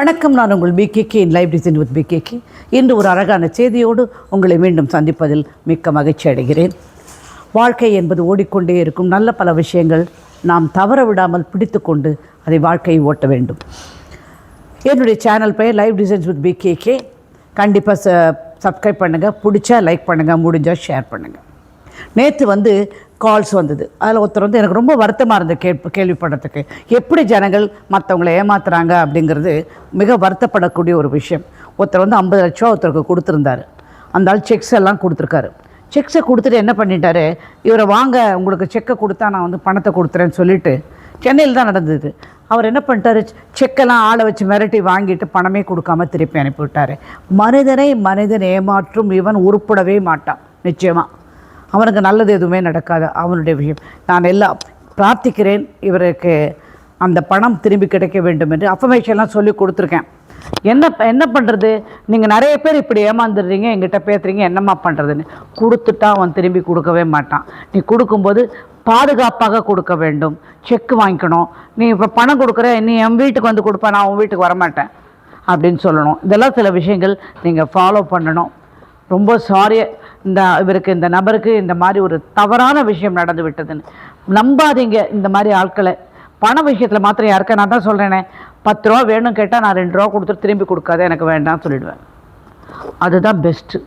வணக்கம் நான் உங்கள் பிகேகே இன் லைவ் டிசைன் வித் பிகேகே இன்று ஒரு அழகான செய்தியோடு உங்களை மீண்டும் சந்திப்பதில் மிக்க மகிழ்ச்சி அடைகிறேன். வாழ்க்கை என்பது ஓடிக்கொண்டே இருக்கும் நல்ல பல விஷயங்கள் நாம் தவற விடாமல் பிடித்துக்கொண்டு அதை வாழ்க்கையை ஓட்ட வேண்டும். என்னுடைய சேனல் பெயர் லைவ் டிசைன்ஸ் வித் பிகேகே கண்டிப்பாக ச சப்ஸ்கிரைப் பண்ணுங்கள் பிடிச்சா லைக் பண்ணுங்கள் முடிஞ்சால் ஷேர் பண்ணுங்கள் நேற்று வந்து கால்ஸ் வந்தது. அதில் ஒருத்தர் வந்து எனக்கு ரொம்ப வருத்தமாக இருந்தது கேட்பு கேள்விப்படுறதுக்கு எப்படி ஜனங்கள் மற்றவங்களை ஏமாத்துறாங்க அப்படிங்கிறது மிக வருத்தப்படக்கூடிய ஒரு விஷயம். ஒருத்தர் வந்து ஐம்பது லட்ச ரூபா ஒருத்தருக்கு கொடுத்துருந்தாரு. அந்த ஆள் செக்ஸ் எல்லாம் கொடுத்துருக்காரு. செக்ஸை கொடுத்துட்டு என்ன பண்ணிட்டாரு? இவரை வாங்க உங்களுக்கு செக்கை கொடுத்தா நான் வந்து பணத்தை கொடுத்துறேன்னு சொல்லிட்டு சென்னையில் தான் நடந்தது. அவர் என்ன பண்ணிட்டாரு? செக்கெல்லாம் ஆளை வச்சு மிரட்டி வாங்கிட்டு பணமே கொடுக்காம திருப்பி அனுப்பிவிட்டாரு. மனிதனை மனிதன் ஏமாற்றும் இவன் உருப்படவே மாட்டான். நிச்சயமாக அவனுக்கு நல்லது எதுவுமே நடக்காது அவனுடைய விஷயம். நான் எல்லாம் பிரார்த்திக்கிறேன் இவருக்கு அந்த பணம் திரும்பி கிடைக்க வேண்டும் என்று அஃபமேஷன்லாம் சொல்லி கொடுத்துருக்கேன். என்ன என்ன பண்ணுறது நீங்கள் நிறைய பேர் இப்படி ஏமாந்துடுறீங்க எங்கிட்ட பேசுகிறீங்க என்னம்மா பண்ணுறதுன்னு கொடுத்துட்டா அவன் திரும்பி கொடுக்கவே மாட்டான். நீ கொடுக்கும்போது பாதுகாப்பாக கொடுக்க வேண்டும். செக் வாங்கிக்கணும். நீ இப்போ பணம் கொடுக்குற நீ என் வீட்டுக்கு வந்து கொடுப்பா நான் உன் வீட்டுக்கு வரமாட்டேன் அப்படின்னு சொல்லணும். இதெல்லாம் சில விஷயங்கள் நீங்கள் ஃபாலோ பண்ணணும். ரொம்ப சாரியாக இந்த இவருக்கு இந்த நபருக்கு இந்த மாதிரி ஒரு தவறான விஷயம் நடந்து விட்டதுன்னு. நம்பாதீங்க இந்த மாதிரி ஆட்களை. பண விஷயத்தில் மாத்திரம் யாருக்க நான் தான் சொல்கிறேனே பத்து ரூபா வேணும் கேட்டால் நான் ரெண்டு ரூபா கொடுத்துட்டு திரும்பி கொடுக்காத எனக்கு வேண்டாம் சொல்லிடுவேன். அதுதான் பெஸ்ட்டு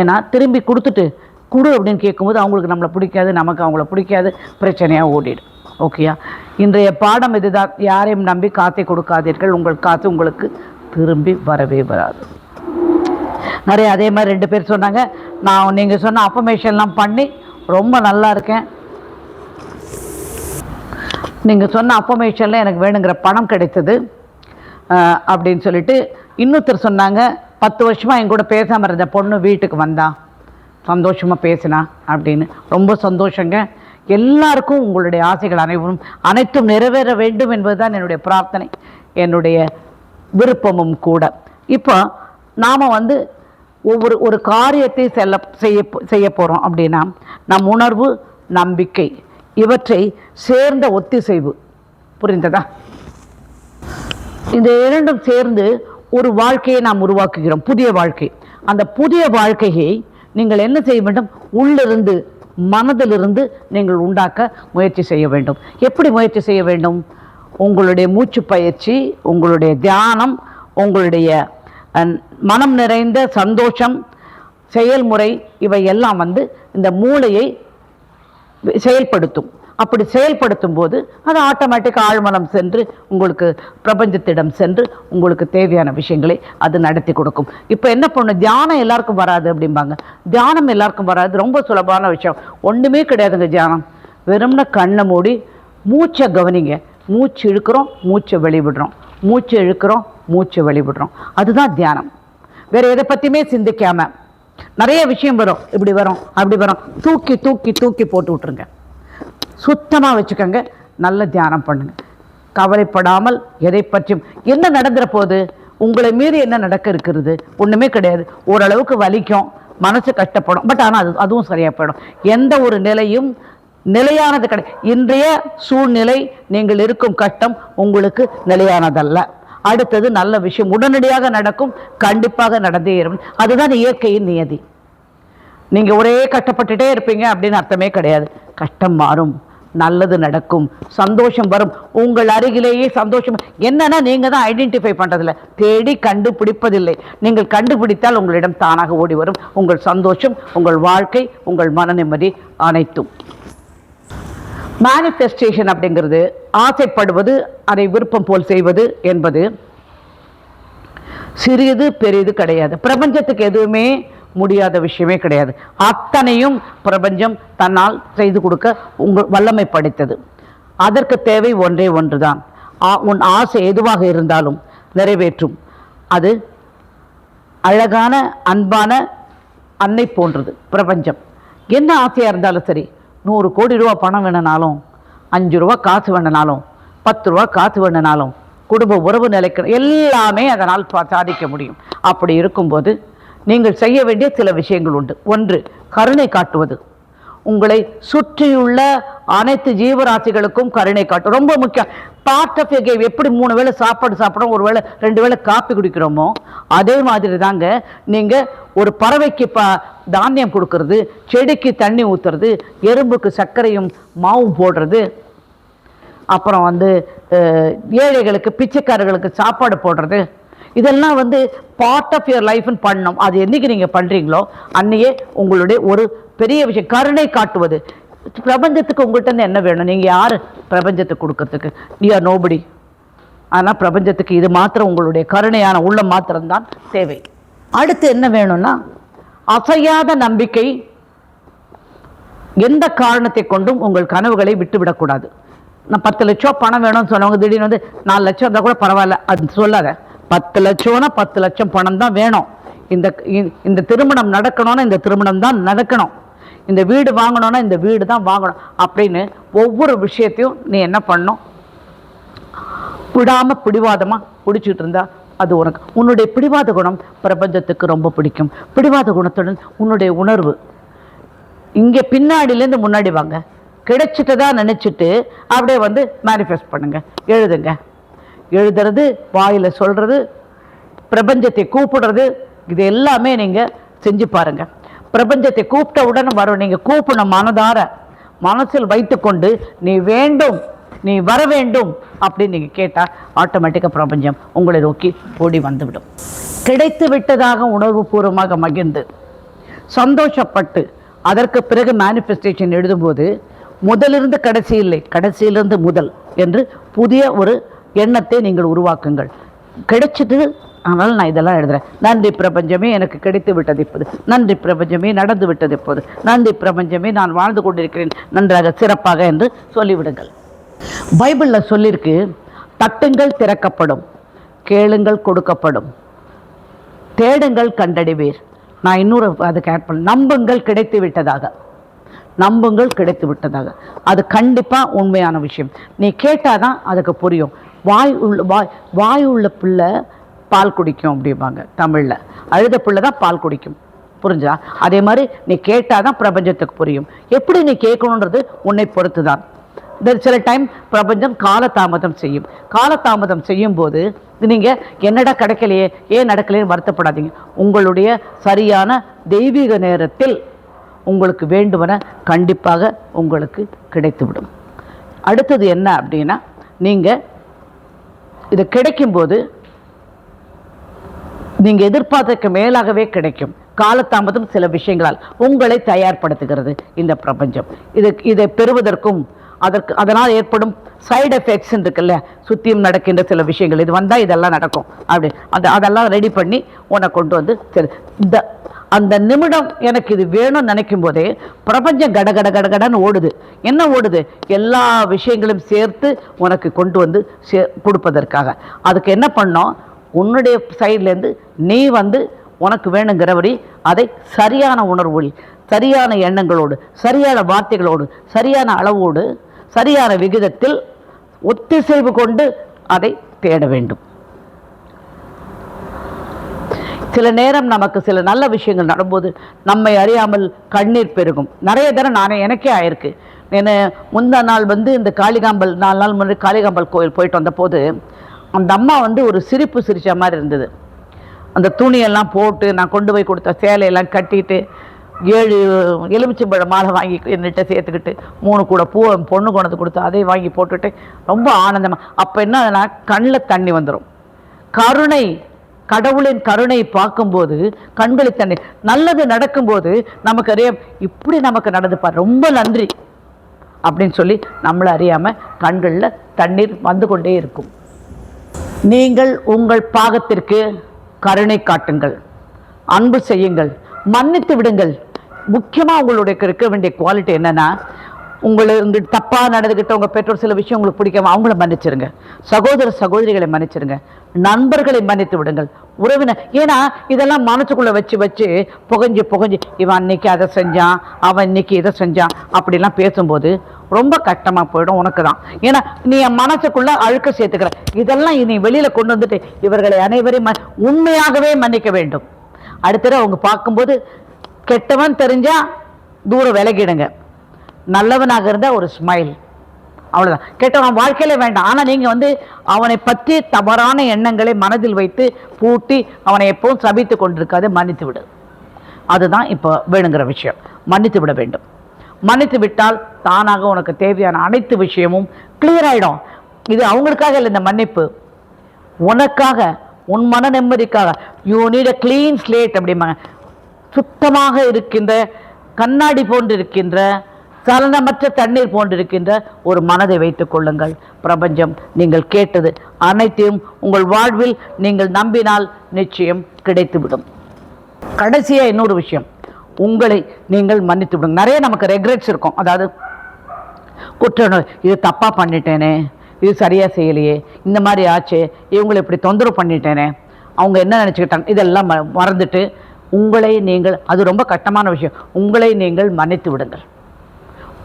ஏன்னா திரும்பி கொடுத்துட்டு கொடு அப்படின்னு கேட்கும்போது அவங்களுக்கு நம்மளை பிடிக்காது நமக்கு அவங்கள பிடிக்காது பிரச்சனையாக ஓடிடும். ஓகேயா இன்றைய பாடம் இதுதான். யாரையும் நம்பி காத்தை கொடுக்காதீர்கள். உங்கள் காத்து உங்களுக்கு திரும்பி வரவே வராது. நிறைய அதே மாதிரி ரெண்டு பேர் சொன்னாங்க. நான் நீங்கள் சொன்ன அஃபர்மேஷன்லாம் பண்ணி ரொம்ப நல்லா இருக்கேன். நீங்கள் சொன்ன அஃபர்மேஷனில் எனக்கு வேணுங்கிற பணம் கிடைத்தது. அப்படின்னு சொல்லிட்டு இன்னொருத்தர் சொன்னாங்க பத்து வருஷமாக என் கூட பேசாமல் இருந்த பொண்ணு வீட்டுக்கு வந்தா. சந்தோஷமாக பேசினா அப்படின்னு. ரொம்ப சந்தோஷங்க. எல்லாருக்கும் உங்களுடைய ஆசைகள் அனைவரும் அனைத்தும் நிறைவேற வேண்டும் என்பதுதான் என்னுடைய பிரார்த்தனை. என்னுடைய விருப்பமும் கூட. இப்போ நாம் வந்து ஒவ்வொரு ஒரு காரியத்தை செல்ல செய்ய செய்ய போகிறோம் அப்படின்னா நம் உணர்வு நம்பிக்கை இவற்றை சேர்ந்த ஒத்திசைவு. புரிந்ததா? இந்த இரண்டும் சேர்ந்து ஒரு வாழ்க்கையை நாம் உருவாக்குகிறோம் புதிய வாழ்க்கை. அந்த புதிய வாழ்க்கையை நீங்கள் என்ன செய்ய வேண்டும்? உள்ளிருந்து மனதிலிருந்து நீங்கள் உண்டாக்க முயற்சி செய்ய வேண்டும். எப்படி முயற்சி செய்ய வேண்டும்? உங்களுடைய மூச்சு பயிற்சி உங்களுடைய தியானம் உங்களுடைய மனம் நிறைந்த சந்தோஷம் செயல்முறை இவை எல்லாம் வந்து இந்த மூளையை செயல்படுத்தும். அப்படி செயல்படுத்தும் போது அது ஆட்டோமேட்டிக் ஆழ்மனம் சென்று உங்களுக்கு பிரபஞ்சத்திடம் சென்று உங்களுக்கு தேவையான விஷயங்களை அது நடத்தி கொடுக்கும். இப்போ என்ன பண்ணும் தியானம் எல்லாருக்கும் வராது அப்படிம்பாங்க. தியானம் எல்லாருக்கும் வராது. ரொம்ப சுலபமான விஷயம். ஒன்றுமே கிடையாதுங்க தியானம். வெறும்னா கண்ணை மூடி மூச்சை கவனிங்க. மூச்சு இழுக்கிறோம் மூச்சை வெளிவிடுறோம். மூச்சு இழுக்கிறோம் மூச்சை வெளிவிடுறோம் அதுதான் தியானம். வேற எதை பற்றியுமே சிந்திக்காம நிறைய விஷயம் வரும். இப்படி வரும் அப்படி வரும். தூக்கி தூக்கி தூக்கி போட்டு விட்ருங்க சுத்தமாக வச்சுக்கோங்க. நல்ல தியானம் பண்ணுங்க. கவலைப்படாமல் எதை பற்றியும் என்ன நடந்துற போகுது உங்களை மீறி என்ன நடக்க இருக்கிறது ஒன்றுமே கிடையாது. ஓரளவுக்கு வலிக்கும் மனசு கஷ்டப்படும். பட் ஆனால் அது அதுவும் சரியாக போயிடும். எந்த ஒரு நிலையும் நிலையானது கிடையாது இன்றைய சூழ்நிலை நீங்கள் இருக்கும் கட்டம் உங்களுக்கு நிலையானதல்ல. அடுத்தது நல்ல விஷயம். உடனடியாக நடக்கும் கண்டிப்பாக நடந்தே இருக்கும். அதுதான் இயற்கையின் நியதி. நீங்கள் ஒரே கஷ்டப்பட்டுட்டே இருப்பீங்க அப்படின்னு அர்த்தமே கிடையாது. கஷ்டம் மாறும் நல்லது நடக்கும் சந்தோஷம் வரும். உங்கள் அருகிலேயே சந்தோஷம். என்னன்னா நீங்கள் தான் ஐடென்டிஃபை பண்ணுறதில்லை தேடி கண்டுபிடிப்பதில்லை. நீங்கள் கண்டுபிடித்தால் உங்களிடம் தானாக ஓடி வரும். உங்கள் சந்தோஷம் உங்கள் வாழ்க்கை உங்கள் மன நிம்மதி அனைத்தும். மேனிஃபெஸ்டேஷன் அப்படிங்கிறது ஆசைப்படுவது அதை விருப்பம் போல் செய்வது என்பது சிறியது பெரியது கிடையாது. பிரபஞ்சத்துக்கு எதுவுமே முடியாத விஷயமே கிடையாது. அத்தனையும் பிரபஞ்சம் தன்னால் செய்து கொடுக்க உங்கள் வல்லமை படைத்தது அதற்கு தேவை ஒன்றே ஒன்றுதான். ஆ- உன் ஆசை எதுவாக இருந்தாலும் நிறைவேற்றும். அது அழகான அன்பான அன்னை போன்றது பிரபஞ்சம். என்ன ஆசையாக இருந்தாலும் சரி நூறு கோடி ரூபா பணம் வேணுனாலும் அஞ்சு ரூபா காசு வேணுனாலும் பத்து ரூபா காசு வேணுனாலும் குடும்ப உறவு நிலைக்க எல்லாமே அதனால் பா- சாதிக்க முடியும். அப்படி இருக்கும்போது நீங்கள் செய்ய வேண்டிய சில விஷயங்கள் உண்டு. ஒன்று கருணை காட்டுவது. உங்களை சுற்றியுள்ள அனைத்து ஜீவராசிகளுக்கும் கருணை காட்டும். ரொம்ப முக்கியம். பார்ட் ஆஃப் கேவ் எப்படி மூணு வேளை சாப்பாடு சாப்பிட்றோம் ஒரு வேளை ரெண்டு வேளை காப்பி குடிக்கிறோமோ அதே மாதிரி தாங்க நீங்கள் ஒரு பறவைக்கு ப தானியம் கொடுக்கறது செடிக்கு தண்ணி ஊற்றுறது எறும்புக்கு சர்க்கரையும் மாவும் போடுறது அப்புறம் வந்து ஏழைகளுக்கு பிச்சைக்காரர்களுக்கு சாப்பாடு போடுறது இதெல்லாம் வந்து பார்ட் ஆஃப் யுவர் லைஃப்னு பண்ணணும் அது என்றைக்கு நீங்கள் பண்ணுறீங்களோ அன்னையே உங்களுடைய ஒரு பெரிய விஷயம் கருணை காட்டுவது. பிரபஞ்சத்துக்கு உங்கள்கிட்ட இருந்து என்ன வேணும்? நீங்கள் யார்? பிரபஞ்சத்துக்கு கொடுக்கறதுக்கு. யூ ஆர் நோபடி ஆனால் பிரபஞ்சத்துக்கு இது மாத்திரம் உங்களுடைய கருணையான உள்ளம் மாத்திரம்தான் தேவை. அடுத்து என்ன வேணும்னா அசையாத நம்பிக்கை எந்த காரணத்தை கொண்டும் உங்கள் கனவுகளை விட்டுவிடக்கூடாது. நான் பத்து லட்சம் பணம் வேணும்னு சொன்னவங்க திடீர்னு வந்து நாலு லட்சம் இருந்தால் கூட பரவாயில்ல அது சொல்லாத. பத்து லட்சம்னா பத்து லட்சம் பணம் தான் வேணும். இந்த இந்த திருமணம் நடக்கணும்னா இந்த திருமணம் தான் நடக்கணும். இந்த வீடு வாங்கணும்னா இந்த வீடு தான் வாங்கணும். அப்படின்னு ஒவ்வொரு விஷயத்தையும் நீ என்ன பண்ணணும் விடாமல் பிடிவாதமாக பிடிச்சிட்டு இருந்தா அது உனக்கு. உன்னுடைய பிடிவாத குணம் பிரபஞ்சத்துக்கு ரொம்ப பிடிக்கும். பிடிவாத குணத்துடன் உன்னுடைய உணர்வு. இங்கே பின்னாடியிலேருந்து முன்னாடி வாங்க. கிடைச்சிட்டதா நினச்சிட்டு அப்படியே வந்து மேனிஃபெஸ்ட் பண்ணுங்க. எழுதுங்க. எழுதுறது வாயில் சொல்கிறது பிரபஞ்சத்தை கூப்பிடுறது இது எல்லாமே நீங்கள் செஞ்சு பாருங்கள் பிரபஞ்சத்தை கூப்பிட்ட உடனே வரும் நீங்கள் கூப்பிடணும் மனதார மனசில் வைத்துக்கொண்டு நீ வேண்டும் நீ வர வேண்டும் அப்படின்னு நீங்கள் கேட்டால் ஆட்டோமேட்டிக்காக பிரபஞ்சம் உங்களை நோக்கி ஓடி வந்துவிடும். கிடைத்து விட்டதாக உணர்வுபூர்வமாக மகிழ்ந்து சந்தோஷப்பட்டு அதற்கு பிறகு மேனிஃபெஸ்டேஷன் எழுதும்போது முதலிருந்து கடைசி இல்லை கடைசியிலிருந்து முதல் என்று புதிய ஒரு எண்ணத்தை நீங்கள் உருவாக்குங்கள். கிடைச்சது ஆனால் நான் இதெல்லாம் எழுதுகிறேன் நன்றி பிரபஞ்சமே எனக்கு கிடைத்து விட்டது இப்போது. நன்றி பிரபஞ்சமே நடந்து விட்டது இப்போது. நன்றி பிரபஞ்சமே நான் வாழ்ந்து கொண்டிருக்கிறேன். நன்றாக சிறப்பாக என்று சொல்லிவிடுங்கள். பைபிளில் சொல்லியிருக்கு தட்டுங்கள் திறக்கப்படும் கேளுங்கள் கொடுக்கப்படும் தேடுங்கள் கண்டடைவீர். நான் இன்னொரு அதுக்கு ஆட் பண்ண நம்புங்கள் கிடைத்து விட்டதாக. நம்புங்கள் கிடைத்து விட்டதாக. அது கண்டிப்பாக உண்மையான விஷயம். நீ கேட்டால் தான் அதுக்கு புரியும். வாய் உள்ள வாய் வாய் உள்ள பிள்ளை பால் குடிக்கும் அப்படிம்பாங்க தமிழில். அழுத பிள்ளை தான் பால் குடிக்கும். புரிஞ்சா அதே மாதிரி நீ கேட்டால் தான் பிரபஞ்சத்துக்கு புரியும். எப்படி நீ கேட்கணுன்றது உன்னை பொறுத்து தான் சில டைம் பிரபஞ்சம் காலதாமதம் செய்யும். காலதாமதம் செய்யும் போது நீங்கள் என்னடா கிடைக்கலையே ஏன் நடக்கலையே வருத்தப்படாதீங்க. உங்களுடைய சரியான தெய்வீக நேரத்தில் உங்களுக்கு வேண்டுமென கண்டிப்பாக உங்களுக்கு கிடைத்துவிடும். அடுத்தது என்ன அப்படின்னா நீங்கள் இது கிடைக்கும்போது நீங்கள் எதிர்பார்த்ததுக்கு மேலாகவே கிடைக்கும். காலதாமதம் சில விஷயங்களால் உங்களை தயார்படுத்துகிறது இந்த பிரபஞ்சம். இது இதை பெறுவதற்கும் அதற்கு அதனால் ஏற்படும் சைடு எஃபெக்ட்ஸ் இருக்குல்ல சுத்தியும் நடக்கின்ற சில விஷயங்கள். இது வந்தால் இதெல்லாம் நடக்கும். அப்படி அந்த அதெல்லாம் ரெடி பண்ணி உன்னை கொண்டு வந்து சரி இந்த அந்த நிமிடம் எனக்கு இது வேணும்னு நினைக்கும் போதே பிரபஞ்சம் கட கட கட கடன்னு ஓடுது. என்ன ஓடுது? எல்லா விஷயங்களும் சேர்த்து உனக்கு கொண்டு வந்து சே கொடுப்பதற்காக. அதுக்கு என்ன பண்ணோம்? உன்னுடைய சைட்லேருந்து நீ வந்து உனக்கு வேணுங்கிறபடி அதை சரியான உணர்வு சரியான எண்ணங்களோடு சரியான வார்த்தைகளோடு சரியான அளவோடு சரியான விகிதத்தில் ஒத்திசைவு கொண்டு அதை தேட வேண்டும். சில நேரம் நமக்கு சில நல்ல விஷயங்கள் நடக்கும்போது நம்மை அறியாமல் கண்ணீர் பெருகும். நிறைய தடவை நானே எனக்கே ஆயிருக்கு. என்ன முந்தா நாள் வந்து இந்த காளிகாம்பல் நாலு நாள் முன்னாடி காளிகாம்பல் கோயில் போயிட்டு வந்தபோது அந்த அம்மா வந்து ஒரு சிரிப்பு சிரிச்ச மாதிரி இருந்தது. அந்த துணியெல்லாம் போட்டு நான் கொண்டு போய் கொடுத்த சேலையெல்லாம் கட்டிட்டு ஏழு எலுமிச்சம்பழ மாலை வாங்கி என்னிட்ட சேர்த்துக்கிட்டு மூணு கூட பூ பொண்ணு கொண்டு கொடுத்து அதை வாங்கி போட்டுட்டு ரொம்ப ஆனந்தமாக அப்போ என்ன கண்ணில் தண்ணி வந்துடும் கருணை கடவுளின் கருணை பார்க்கும்போது கண்களில் தண்ணி நல்லது நடக்கும்போது நமக்கு அறிய இப்படி நமக்கு நடந்துப்பார் ரொம்ப நன்றி அப்படின்னு சொல்லி நம்மளை அறியாமல் கண்களில் தண்ணீர் வந்து கொண்டே இருக்கும். நீங்கள் உங்கள் பாகத்திற்கு கருணை காட்டுங்கள் அன்பு செய்யுங்கள் மன்னித்து விடுங்கள். முக்கியமாக உங்களுடைய இருக்க வேண்டிய குவாலிட்டி என்னன்னா உங்களை உங்களுக்கு தப்பாக நடந்துக்கிட்ட உங்கள் பெற்றோர் சில விஷயம் உங்களுக்கு பிடிக்காம அவங்கள மன்னிச்சிருங்க. சகோதர சகோதரிகளை மன்னிச்சிருங்க. நண்பர்களை மன்னித்து விடுங்கள். உறவினர் ஏன்னா இதெல்லாம் மனசுக்குள்ளே வச்சு வச்சு புகஞ்சு புகஞ்சு இவன் அன்னைக்கு அதை செஞ்சான் அவன் இன்னைக்கு இதை செஞ்சான் அப்படிலாம் பேசும்போது ரொம்ப கஷ்டமாக போயிடும் உனக்கு தான் ஏன்னா நீ என் மனசுக்குள்ளே அழுக்க சேர்த்துக்கிற. இதெல்லாம் நீ வெளியில் கொண்டு வந்துட்டு இவர்களை அனைவரையும் ம- உண்மையாகவே மன்னிக்க வேண்டும். அடுத்தது அவங்க பார்க்கும்போது கெட்டவன் தெரிஞ்சால் தூரம் விலகிடுங்க. நல்லவனாக இருந்தால் ஒரு ஸ்மைல் அவ்வளோதான் கெட்டவன் வாழ்க்கையிலே வேண்டாம். ஆனால் நீங்கள் வந்து அவனை பற்றி தவறான எண்ணங்களை மனதில் வைத்து பூட்டி அவனை எப்பவும் சபித்து கொண்டிருக்காது மன்னித்து விடு. அதுதான் இப்போ வேணுங்கிற விஷயம். மன்னித்து விட வேண்டும். மன்னித்து விட்டால் தானாக உனக்கு தேவையான அனைத்து விஷயமும் கிளியர் ஆகிடும் இது அவங்களுக்காக இல்லை இந்த மன்னிப்பு. உனக்காக உன் மன நிம்மதிக்காக. You need a clean slate அப்படிம்பாங்க. சுத்தமாக இருக்கின்ற கண்ணாடி போன்று இருக்கின்ற சலனமற்ற தண்ணீர் போன்றிருக்கின்ற ஒரு மனதை வைத்துக் கொள்ளுங்கள். பிரபஞ்சம் நீங்கள் கேட்டது அனைத்தையும் உங்கள் வாழ்வில் நீங்கள் நம்பினால் நிச்சயம் கிடைத்துவிடும். கடைசியாக இன்னொரு விஷயம். உங்களை நீங்கள் மன்னித்து விடுங்க. நிறைய நமக்கு ரெக்ரெட்ஸ் இருக்கும். அதாவது குற்ற இது தப்பாக பண்ணிட்டேனே இது சரியாக செய்யலையே இந்த மாதிரி ஆச்சு இவங்களை இப்படி தொந்தரவு பண்ணிட்டேனே அவங்க என்ன நினச்சிக்கிட்டாங்க இதெல்லாம் ம- மறந்துட்டு உங்களை நீங்கள் அது ரொம்ப கட்டமான விஷயம். உங்களை நீங்கள் மன்னித்து விடுங்கள்.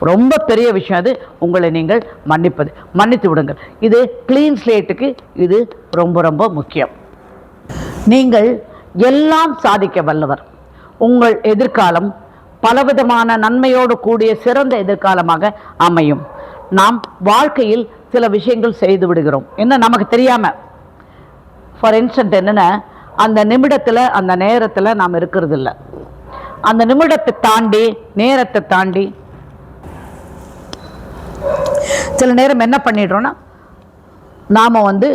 ரொம்ப பெரிய விஷயம் அது. உங்களை நீங்கள் மன்னிப்பது மன்னித்து விடுங்கள். இது க்ளீன் ஸ்லேட்டுக்கு இது ரொம்ப ரொம்ப முக்கியம். நீங்கள் எல்லாம் சாதிக்க வல்லவர். உங்கள் எதிர்காலம் பலவிதமான நன்மையோடு கூடிய சிறந்த எதிர்காலமாக அமையும். நாம் வாழ்க்கையில் சில விஷயங்கள் செய்து விடுகிறோம். என்ன நமக்கு தெரியாமல் ஃபார் இன்ஸ்டன்ட் என்னென்ன அந்த நிமிடத்தில் அந்த நேரத்தில் நாம் இருக்கிறதில்ல. அந்த நிமிடத்தை தாண்டி நேரத்தை தாண்டி சில நேரம் என்ன பண்ணிடுறோன்னா நாம் வந்து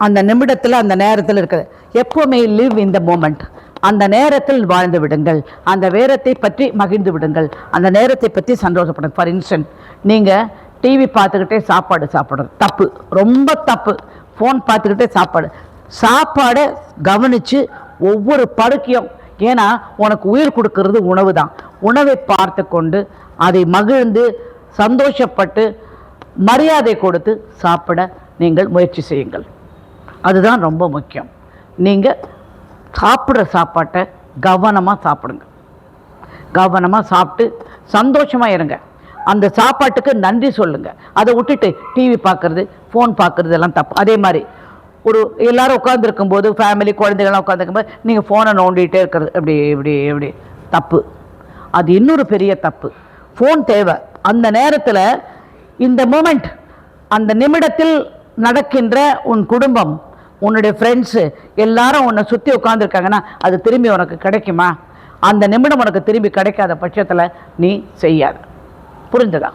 அந்த நிமிடத்தில் அந்த நேரத்தில் இருக்கிறது எப்போவுமே லிவ் த மூமெண்ட் அந்த நேரத்தில் வாழ்ந்து விடுங்கள். அந்த நேரத்தை பற்றி மகிழ்ந்து விடுங்கள். அந்த நேரத்தை பற்றி சந்தோஷப்படுங்க ஃபார் இன்ஸ்டன்ட் நீங்கள் டிவி பார்த்துக்கிட்டே சாப்பாடு சாப்பிட்றது தப்பு. ரொம்ப தப்பு. ஃபோன் பார்த்துக்கிட்டே சாப்பாடு. சாப்பாடை கவனித்து ஒவ்வொரு படுக்கையும் ஏன்னா உனக்கு உயிர் கொடுக்கறது உணவு தான் உணவை பார்த்து கொண்டு அதை மகிழ்ந்து சந்தோஷப்பட்டு மரியாதை கொடுத்து சாப்பிட நீங்கள் முயற்சி செய்யுங்கள். அதுதான் ரொம்ப முக்கியம். நீங்கள் சாப்பிட்ற சாப்பாட்டை கவனமாக சாப்பிடுங்க. கவனமாக சாப்பிட்டு சந்தோஷமாக இருங்க. அந்த சாப்பாட்டுக்கு நன்றி சொல்லுங்கள் அதை விட்டுட்டு டிவி பார்க்குறது ஃபோன் பார்க்குறது எல்லாம் தப்பு. அதே மாதிரி ஒரு எல்லாரும் உட்காந்துருக்கும் போது ஃபேமிலி குழந்தைகள்லாம் உட்காந்துருக்கும்போது நீங்கள் ஃபோனை நோண்டிகிட்டே இருக்கிறது. இப்படி இப்படி இப்படி. தப்பு. அது இன்னொரு பெரிய தப்பு. ஃபோன் தேவை. அந்த நேரத்தில் இந்த மூமெண்ட் அந்த நிமிடத்தில் நடக்கின்ற உன் குடும்பம் உன்னுடைய ஃப்ரெண்ட்ஸு எல்லாரும் உன்னை சுற்றி உட்காந்துருக்காங்கன்னா அது திரும்பி உனக்கு கிடைக்குமா? அந்த நிமிடம் உனக்கு திரும்பி கிடைக்காத பட்சத்தில் நீ செய்யாத. புரிஞ்சதா?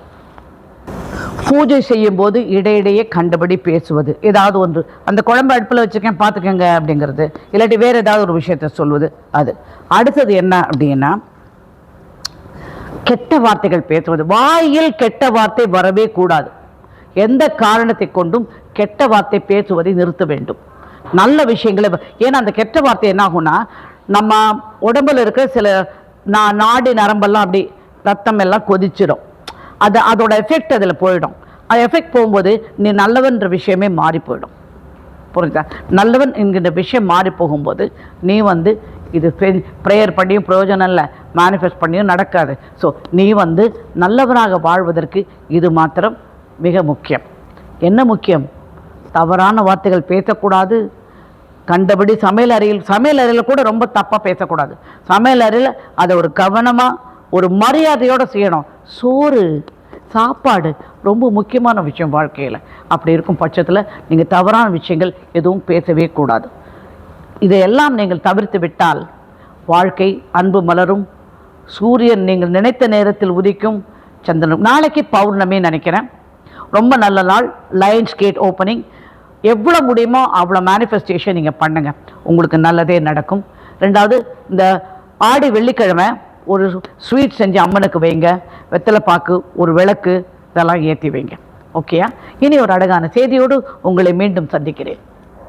பூஜை செய்யும்போது இடையிடையே கண்டபடி பேசுவது. ஏதாவது ஒன்று அந்த குழம்பு அடுப்பில் வச்சுருக்கேன் பார்த்துக்கங்க அப்படிங்கிறது. இல்லாட்டி வேறு ஏதாவது ஒரு விஷயத்த சொல்வது அது. அடுத்தது என்ன அப்படின்னா கெட்ட வார்த்தைகள் பேசுவது. வாயில் கெட்ட வார்த்தை வரவே கூடாது. எந்த காரணத்தை கொண்டும் கெட்ட வார்த்தை பேசுவதை நிறுத்த வேண்டும். நல்ல விஷயங்களை ஏன்னா அந்த கெட்ட வார்த்தை என்ன ஆகும்னா நம்ம உடம்புல இருக்கிற சில நா நாடி நரம்பெல்லாம் அப்படி ரத்தம் எல்லாம் கொதிச்சிடும். அது அதோட எஃபெக்ட் அதில் போயிடும். அது எஃபெக்ட் போகும்போது நீ நல்லவன்ற விஷயமே மாறி போயிடும். புரிஞ்சா நல்லவன் என்கின்ற விஷயம் மாறி போகும்போது நீ வந்து இது ப்ரேயர் பண்ணியும் பிரயோஜனம் இல்லை. மேனிஃபெஸ்ட் பண்ணியும் நடக்காது. ஸோ நீ வந்து நல்லவனாக வாழ்வதற்கு இது மாத்திரம் மிக முக்கியம். என்ன முக்கியம்? தவறான வார்த்தைகள் பேசக்கூடாது. கண்டபடி சமையல் அறையில் சமையல் அறையில் கூட ரொம்ப தப்பாக பேசக்கூடாது. சமையல் அறையில் அதை ஒரு கவனமாக ஒரு மரியாதையோடு செய்யணும். சோறு சாப்பாடு ரொம்ப முக்கியமான விஷயம் வாழ்க்கையில். அப்படி இருக்கும் பட்சத்தில் நீங்கள் தவறான விஷயங்கள் எதுவும் பேசவே கூடாது. இதையெல்லாம் நீங்கள் தவிர்த்து விட்டால் வாழ்க்கை அன்பு மலரும். சூரியன் நீங்கள் நினைத்த நேரத்தில் உதிக்கும். சந்திரன் நாளைக்கு பௌர்ணமி நினைக்கிறேன். ரொம்ப நல்ல நாள். லயன்ஸ் கேட் ஓப்பனிங் எவ்வளோ முடியுமோ அவ்வளோ மேனிஃபெஸ்டேஷன் நீங்கள் பண்ணுங்கள் உங்களுக்கு நல்லதே நடக்கும். ரெண்டாவது இந்த ஆடி வெள்ளிக்கிழமை ஒரு ஸ்வீட் செஞ்சு அம்மனுக்கு வைங்க. வெத்தலை பாக்கு ஒரு விளக்கு இதெல்லாம் ஏற்றி வைங்க. ஓகேயா இனி ஒரு அழகான செய்தியோடு உங்களை மீண்டும் சந்திக்கிறேன்.